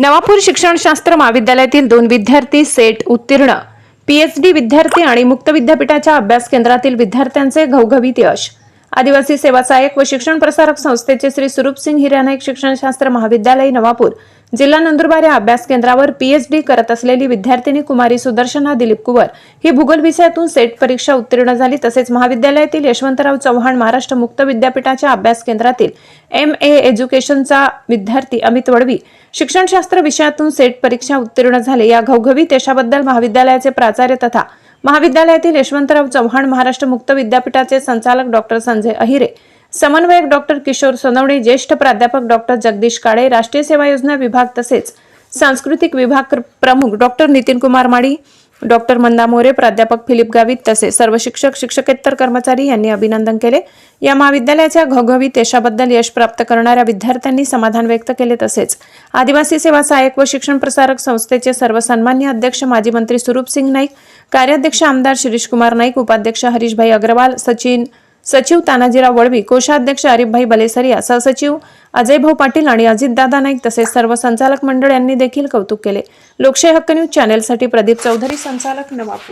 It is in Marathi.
नवापूर शिक्षणशास्त्र महाविद्यालयातील दोन विद्यार्थी सेट उत्तीर्ण. पीएचडी विद्यार्थी आणि मुक्त विद्यापीठाच्या अभ्यास केंद्रातील विद्यार्थ्यांचे घवघवीत यश. आदिवासी सेवा सहाय्यक व शिक्षण प्रसारक संस्थेचे श्री सुरूप सिंग हिरानाईक शिक्षणशास्त्र महाविद्यालय नवापूर जिल्हा नंदुरबार या अभ्यास केंद्रावर पीएचडी करत असलेली विद्यार्थिनी कुमारी सुदर्शना दिलीप कुवर ही भूगोल विषयातून सेट परीक्षा उत्तीर्ण झाली. तसेच महाविद्यालयातील यशवंतराव चव्हाण महाराष्ट्र मुक्त विद्यापीठाच्या अभ्यास केंद्रातील एम ए एज्युकेशनचा विद्यार्थी अमित वडवी शिक्षणशास्त्र विषयातून सेट परीक्षा उत्तीर्ण झाले. या घवघवीत यशाबद्दल महाविद्यालयाचे प्राचार्य तथा महाविद्यालयातील यशवंतराव चव्हाण महाराष्ट्र मुक्त विद्यापीठाचे संचालक डॉक्टर संजय अहिरे समन्वयक डॉक्टर किशोर सोनवणे ज्येष्ठ प्राध्यापक डॉक्टर जगदीश काळे राष्ट्रीय सेवा योजना विभाग तसेच सांस्कृतिक विभाग प्रमुख डॉक्टर नितीन कुमार माडी डॉक्टर मंदा मोरे प्राध्यापक फिलिप गावित तसेच सर्व शिक्षक शिक्षकेतर कर्मचारी यांनी अभिनंदन केले. या महाविद्यालयाच्या घवघवीत यशाबद्दल यश प्राप्त करणाऱ्या विद्यार्थ्यांनी समाधान व्यक्त केले तसेच आदिवासी सेवा सहाय्यक व शिक्षण प्रसारक संस्थेचे सर्व सन्मान्य अध्यक्ष माजी मंत्री स्वरूप सिंग नाईक कार्याध्यक्ष आमदार शिरीष कुमार नाईक उपाध्यक्ष हरीशभाई अग्रवाल सचिन सचिव तानाजीराव वळवी कोषाध्यक्ष आरिफभाई बलेसरिया सहसचिव अजयभाऊ पाटील आणि अजितदादा नाईक तसेच सर्व संचालक मंडळ यांनी देखील कौतुक केले. लोकशाही हक्क न्यूज चॅनेलसाठी प्रदीप चौधरी संचालक नवापूर.